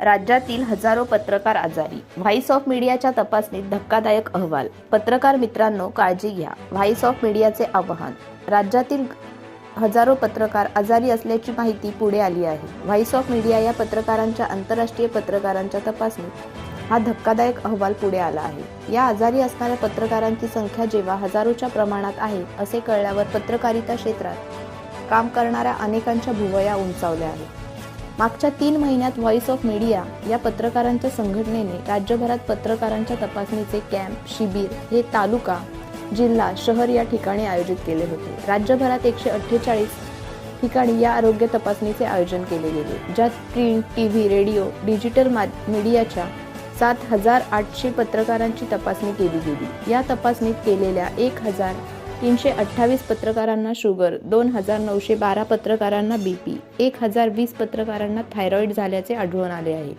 राज्यातील हजारो पत्रकार आजारी. व्हाईस ऑफ मीडियाच्या तपासणीत धक्कादायक अहवाल. पत्रकार मित्रांनो काळजी घ्या. व्हाईस ऑफ मीडियाचे आवाहन. राज्यातील हजारो पत्रकार आजारी असल्याची माहिती पुढे आली आहे. व्हाईस ऑफ मीडिया या पत्रकारांच्या आंतरराष्ट्रीय पत्रकारांच्या तपासणीत हा धक्कादायक अहवाल पुढे आला आहे. या आजारी असणाऱ्या पत्रकारांची संख्या जेव्हा हजारोच्या प्रमाणात आहे असे कळल्यावर पत्रकारिता क्षेत्रात काम करणाऱ्या अनेकांच्या भुवया उंचावल्या आहेत. मागच्या तीन महिन्यात व्हॉइस ऑफ मीडिया या पत्रकारांच्या संघटनेने राज्यभरात पत्रकारांच्या तपासणीचे कॅम्प शिबिर हे तालुका जिल्हा शहर या ठिकाणी आयोजित केले होते. राज्यभरात एकशे अठ्ठेचाळीस ठिकाणी या आरोग्य तपासणीचे आयोजन केले गेले ज्यात print T V radio digital मा मीडियाच्या सात हजार आठशे पत्रकारांची तपासणी केली गेली. या तपासणीत केलेल्या एक हजार तीनशे अठ्ठावीस पत्रकारांना शुगर दोन हजार नऊशे बारा पत्रकारांना बी पी एक हजार वीस पत्रकारांना थायरॉईड झाल्याचे आढळून आले आहे.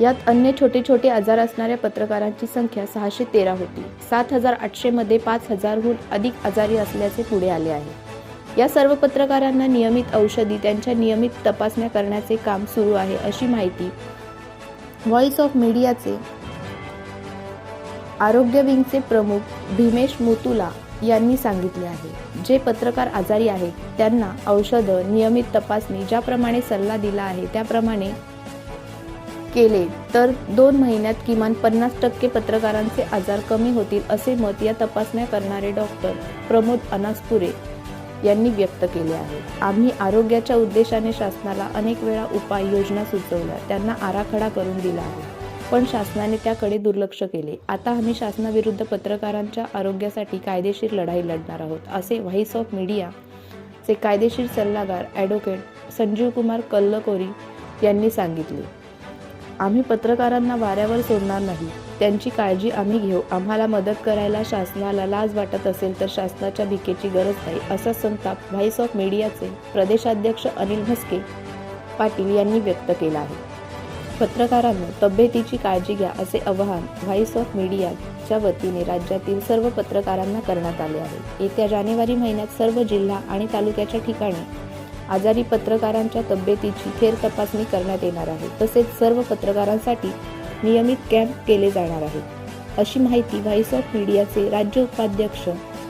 यात अन्य छोटे छोटे आजार असणाऱ्या पत्रकारांची संख्या सहाशे तेरा होती. सात हजार आठशेमध्ये पाच हजारहून अधिक आजारी असल्याचे पुढे आले आहे. या सर्व पत्रकारांना नियमित औषधी त्यांच्या नियमित तपासण्या करण्याचे काम सुरू आहे अशी माहिती व्हॉइस ऑफ मीडियाचे आरोग्य विंगचे प्रमुख भीमेश मुतुला यांनी सांगितले आहे. जे पत्रकार आजारी आहेत त्यांना औषधं नियमित तपासणी ज्याप्रमाणे सल्ला दिला आहे त्याप्रमाणे केले. तर दोन महिन्यात किमान पन्नास टक्के पत्रकारांचे आजार कमी होतील असे मत या तपासण्या करणारे डॉक्टर प्रमोद अनासपुरे यांनी व्यक्त केले आहे. आम्ही आरोग्याच्या उद्देशाने शासनाला अनेक वेळा उपाय योजना सुचवल्या त्यांना आराखडा करून दिला आहे. पण शासनाने त्याकडे दुर्लक्ष केले. आता आम्ही शासनाविरुद्ध पत्रकारांच्या आरोग्यासाठी कायदेशीर लढाई लढणार आहोत असे व्हाईस ऑफ मीडिया चे कायदेशीर सल्लागार ॲडव्होकेट संजीव कुमार कल्लकोरी यांनी सांगितले. आम्ही पत्रकारांना वाऱ्यावर सोडणार नाही. त्यांची काळजी आम्ही घेऊ. आम्हाला मदत करायला शासनाला लाज वाटत असेल तर शासनाच्या भिकेची गरज नाही असा संताप व्हाईस ऑफ मीडियाचे प्रदेशाध्यक्ष अनिल म्हस्के पाटील यांनी व्यक्त केला आहे. पत्रकारांनो तब्येतीची काळजी घ्या असे आवाहन व्हाईस ऑफ मीडियाच्या वतीने राज्यातील सर्व पत्रकारांना करण्यात आले आहे. येत्या जानेवारी महिन्यात सर्व जिल्हा आणि तालुक्याच्या ठिकाणी आजारी पत्रकारांच्या तब्येतीची फेर तपासणी करण्यात येणार आहे. तसेच सर्व पत्रकारांसाठी नियमित कॅम्प केले जाणार आहेत. अशी माहिती व्हाईस ऑफ मीडियाचे राज्य उपाध्यक्ष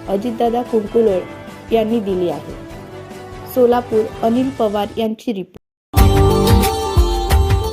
अजितदादा कुडकुलोळ यांनी दिली आहे. सोलापूर अनिल पवार यांची report.